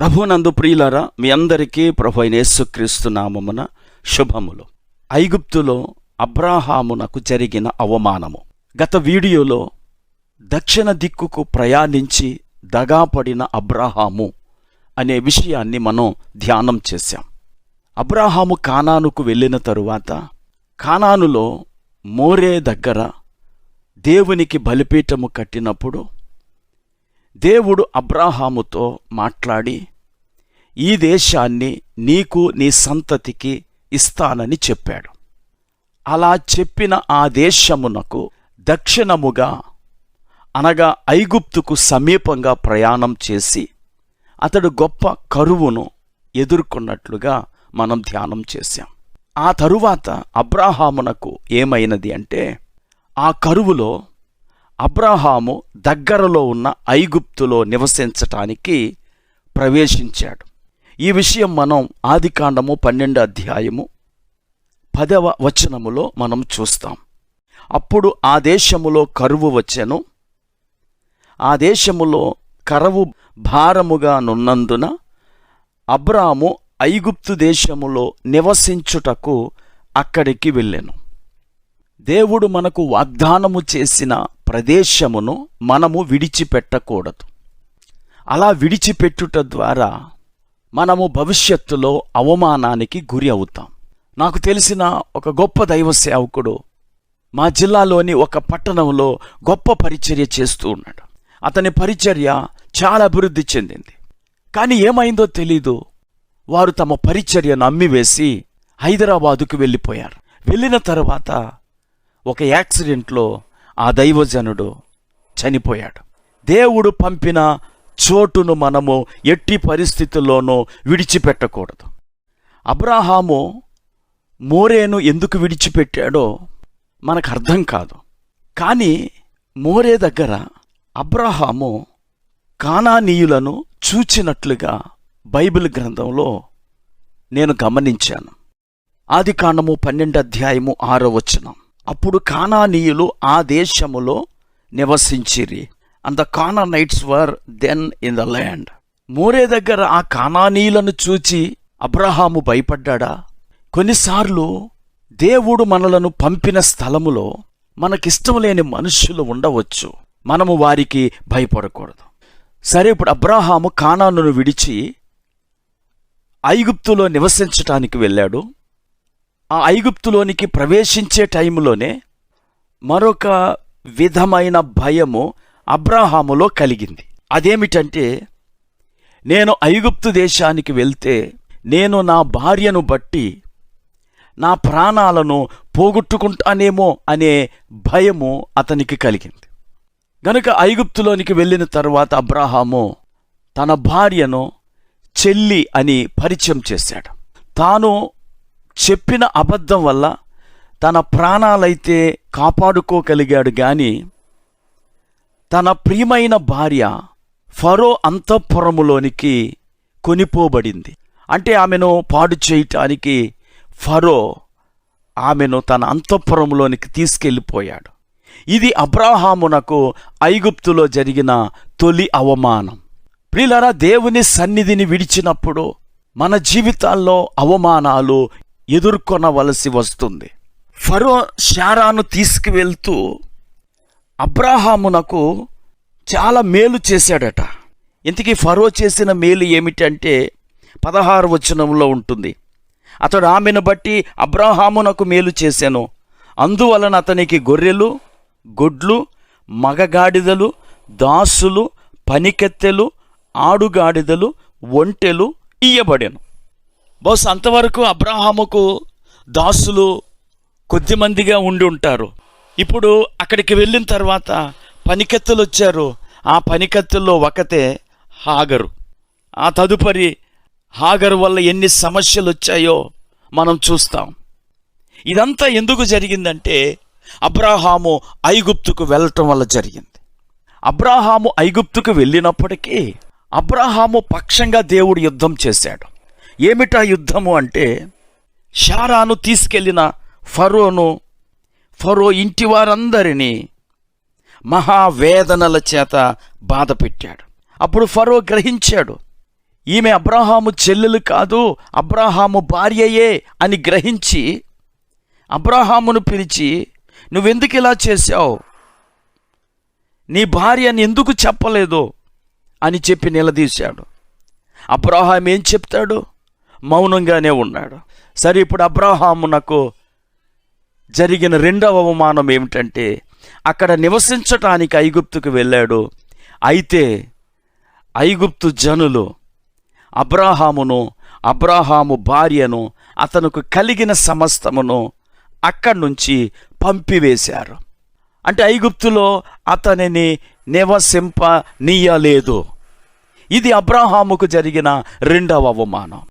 ప్రభునందు ప్రియులరా మీ అందరికీ ప్రభు అయిన యేసుక్రీస్తు నామమున శుభములు. ఐగుప్తులో అబ్రాహామునకు జరిగిన అవమానము. గత వీడియోలో దక్షిణ దిక్కుకు ప్రయాణించి దగాపడిన అబ్రాహాము అనే విషయాన్ని మనం ధ్యానం చేశాం. అబ్రాహాము కానానుకు వెళ్ళిన తరువాత కానానులో మోరే దగ్గర దేవునికి బలిపీఠము కట్టినప్పుడు దేవుడు అబ్రాహాముతో మాట్లాడి ఈ దేశాన్ని నీకు నీ సంతతికి ఇస్తానని చెప్పాడు. అలా చెప్పిన ఆ దేశమునకు దక్షిణముగా అనగా ఐగుప్తుకు సమీపంగా ప్రయాణం చేసి అతడు గొప్ప కరువును ఎదుర్కొన్నట్లుగా మనం ధ్యానం చేశాం. ఆ తరువాత అబ్రాహామునకు ఏమైనది అంటే ఆ కరువులో అబ్రాహాము దగ్గరలో ఉన్న ఐగుప్తులో నివసించటానికి ప్రవేశించాడు. ఈ విషయం మనం ఆదికాండము పన్నెండు అధ్యాయము పదవ వచనములో మనం చూస్తాం. అప్పుడు ఆ దేశములో కరువు వచ్చెను. ఆ దేశములో కరువు భారముగా నున్నందున అబ్రాము ఐగుప్తు దేశములో నివసించుటకు అక్కడికి వెళ్ళెను. దేవుడు మనకు వాగ్దానము చేసిన ప్రదేశమును మనము విడిచిపెట్టకూడదు. అలా విడిచిపెట్టుట ద్వారా మనము భవిష్యత్తులో అవమానానికి గురి అవుతాం. నాకు తెలిసిన ఒక గొప్ప దైవ సేవకుడు మా జిల్లాలోని ఒక పట్టణంలో గొప్ప పరిచర్య చేస్తూ ఉన్నాడు. అతని పరిచర్య చాలా అభివృద్ధి చెందింది. కానీ ఏమైందో తెలీదు. వారు తమ పరిచర్యను అమ్మివేసి హైదరాబాదుకు వెళ్ళిపోయారు. వెళ్ళిన తర్వాత ఒక యాక్సిడెంట్లో ఆ దైవజనుడు చనిపోయాడు. దేవుడు పంపిన చోటును మనము ఎట్టి పరిస్థితుల్లోనూ విడిచిపెట్టకూడదు. అబ్రాహాము మోరేను ఎందుకు విడిచిపెట్టాడో మనకు అర్థం కాదు. కానీ మోరే దగ్గర అబ్రాహాము కానానీయులను చూచినట్లుగా బైబిల్ గ్రంథంలో నేను గమనించాను. ఆది కాండము పన్నెండు అధ్యాయము ఆరో వచనం. అప్పుడు కానానీయులు ఆ దేశములో నివసించిరి. And the Canaanites were then in the land Moreh దగ్గర ఆ కానానీయులను చూచి అబ్రహాము భయపడ్డా కొన్నిసార్లు దేవుడు మనలను పంపిన స్థలములో మనకిష్టం లేని మనుష్యులు ఉండవచ్చు. మనము వారికి భయపడకూడదు. సరే ఇప్పుడు అబ్రహాము కానాను విడిచి ఐగుప్తులో నివసించటానికి వెళ్ళాడు. ఆ ఐగుప్తులోనికి ప్రవేశించే టైంలోనే మరొక విధమైన భయము అబ్రాహాములో కలిగింది. అదేమిటంటే నేను ఐగుప్తు దేశానికి వెళ్తే నేను నా భార్యను బట్టి నా ప్రాణాలను పోగొట్టుకుంటానేమో అనే భయము అతనికి కలిగింది. గనుక ఐగుప్తులోనికి వెళ్ళిన తర్వాత అబ్రాహాము తన భార్యను చెల్లి అని పరిచయం చేశాడు. తాను చెప్పిన అబద్ధం వల్ల తన ప్రాణాలైతే కాపాడుకోగలిగాడు గాని తన ప్రియమైన భార్య ఫరో అంతఃపురములోనికి కొనిపోబడింది. అంటే ఆమెను పాడు చేయటానికి ఫరో ఆమెను తన అంతఃపురంలోనికి తీసుకెళ్ళిపోయాడు. ఇది అబ్రాహామునకు ఐగుప్తులో జరిగిన తొలి అవమానం. ప్రిలరా దేవుని సన్నిధిని విడిచినప్పుడు మన జీవితాల్లో అవమానాలు ఎదుర్కొనవలసి వస్తుంది. ఫరో శారాను తీసుకువెళ్తూ అబ్రాహామునకు చాలా మేలు చేశాడట. ఇంతకీ ఫరో చేసిన మేలు ఏమిటంటే పదహారు వచనంలో ఉంటుంది. అతడు ఆమెను బట్టి అబ్రాహామునకు మేలు చేశాను. అందువలన అతనికి గొర్రెలు గొడ్లు మగగాడిదలు దాసులు పనికెత్తెలు ఆడుగాడిదలు ఒంటెలు ఇయ్యబడెను. బహుశా అంతవరకు అబ్రాహాముకు దాసులు కొద్దిమందిగా ఉండి ఉంటారు. ఇప్పుడు అక్కడికి వెళ్ళిన తర్వాత పనికెత్తులు వచ్చారు. ఆ పనికత్తుల్లో ఒకతే హాగరు. ఆ తదుపరి హాగరు వల్ల ఎన్ని సమస్యలు వచ్చాయో మనం చూస్తాం. ఇదంతా ఎందుకు జరిగిందంటే అబ్రాహాము ఐగుప్తుకు వెళ్ళటం వల్ల జరిగింది. అబ్రాహాము ఐగుప్తుకు వెళ్ళినప్పటికీ అబ్రాహాము పక్షంగా దేవుడు యుద్ధం చేశాడు. ఏమిటా యుద్ధము అంటే షారాను తీసుకెళ్ళిన ఫరోను ఫరో ఇంటి వారందరినీ మహావేదనల చేత బాధ పెట్టాడు. అప్పుడు ఫరో గ్రహించాడు ఈమె అబ్రాహాము చెల్లెలు కాదు అబ్రాహాము భార్యయే అని గ్రహించి అబ్రాహామును పిలిచి నువ్వెందుకు ఇలా చేశావు? నీ భార్యని ఎందుకు చెప్పలేదు? అని చెప్పి నిలదీశాడు. అబ్రాహాం ఏం చెప్తాడు? మౌనంగానే ఉన్నాడు. సరే ఇప్పుడు అబ్రహామునకు జరిగిన రెండవ అవమానం ఏమిటంటే అక్కడ నివసించటానికి ఐగుప్తుకు వెళ్ళాడు. అయితే ఐగుప్తు జనులు అబ్రాహామును అబ్రాహాము భార్యను అతనుకు కలిగిన సమస్తమును అక్కడి నుంచి పంపివేశారు. అంటే ఐగుప్తులో అతనిని నివసింప నీయలేదు ఇది అబ్రాహాముకు జరిగిన రెండవ అవమానం.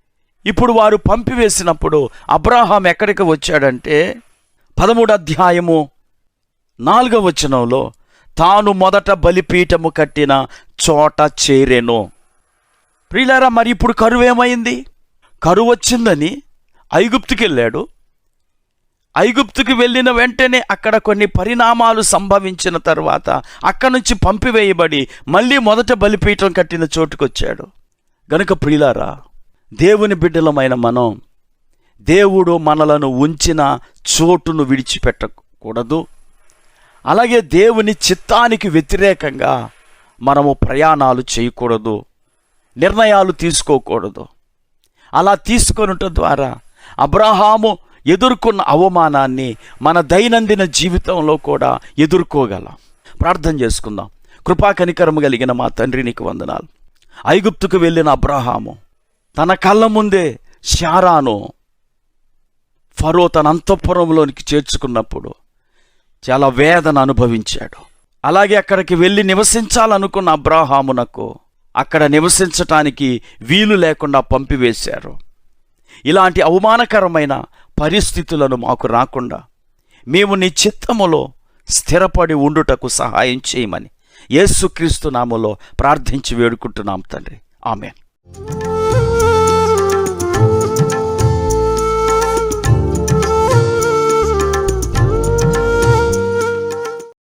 ఇప్పుడు వారు పంపివేసినప్పుడు అబ్రాహాం ఎక్కడికి వచ్చాడంటే పదమూడు అధ్యాయము నాలుగవ వచనంలో తాను మొదట బలిపీఠము కట్టిన చోట చేరెను. ప్రియులారా మరి ఇప్పుడు కరువు ఏమైంది? కరువు వచ్చిందని ఐగుప్తుకి వెళ్ళాడు. ఐగుప్తుకి వెళ్ళిన వెంటనే అక్కడ కొన్ని పరిణామాలు సంభవించిన తర్వాత అక్కడి నుంచి పంపివేయబడి మళ్ళీ మొదట బలిపీఠం కట్టిన చోటుకొచ్చాడు. గనుక ప్రియులారా దేవుని బిడ్డలమైన మనం దేవుడు మనలను ఉంచిన చోటును విడిచిపెట్టకూడదు. అలాగే దేవుని చిత్తానికి వ్యతిరేకంగా మనము ప్రయాణాలు చేయకూడదు. నిర్ణయాలు తీసుకోకూడదు. అలా తీసుకొనుట ద్వారా అబ్రహాము ఎదుర్కొన్న అవమానాన్ని మన దైనందిన జీవితంలో కూడా ఎదుర్కోగలం. ప్రార్థన చేసుకుందాం. కృపా కనికరము కలిగిన మా తండ్రి నీకు వందనాలు. ఐగుప్తుకు వెళ్ళిన అబ్రహాము తన కళ్ళ ముందే శారాను ఫరో తన అంతఃపురంలోనికి చేర్చుకున్నప్పుడు చాలా వేదన అనుభవించాడు. అలాగే అక్కడికి వెళ్ళి నివసించాలనుకున్న అబ్రాహామునకు అక్కడ నివసించటానికి వీలు లేకుండా పంపివేశారు. ఇలాంటి అవమానకరమైన పరిస్థితులను మాకు రాకుండా మేము నీ చిత్తములో స్థిరపడి ఉండుటకు సహాయం చేయమని యేసుక్రీస్తు నామలో ప్రార్థించి వేడుకుంటున్నాం తండ్రి. ఆమె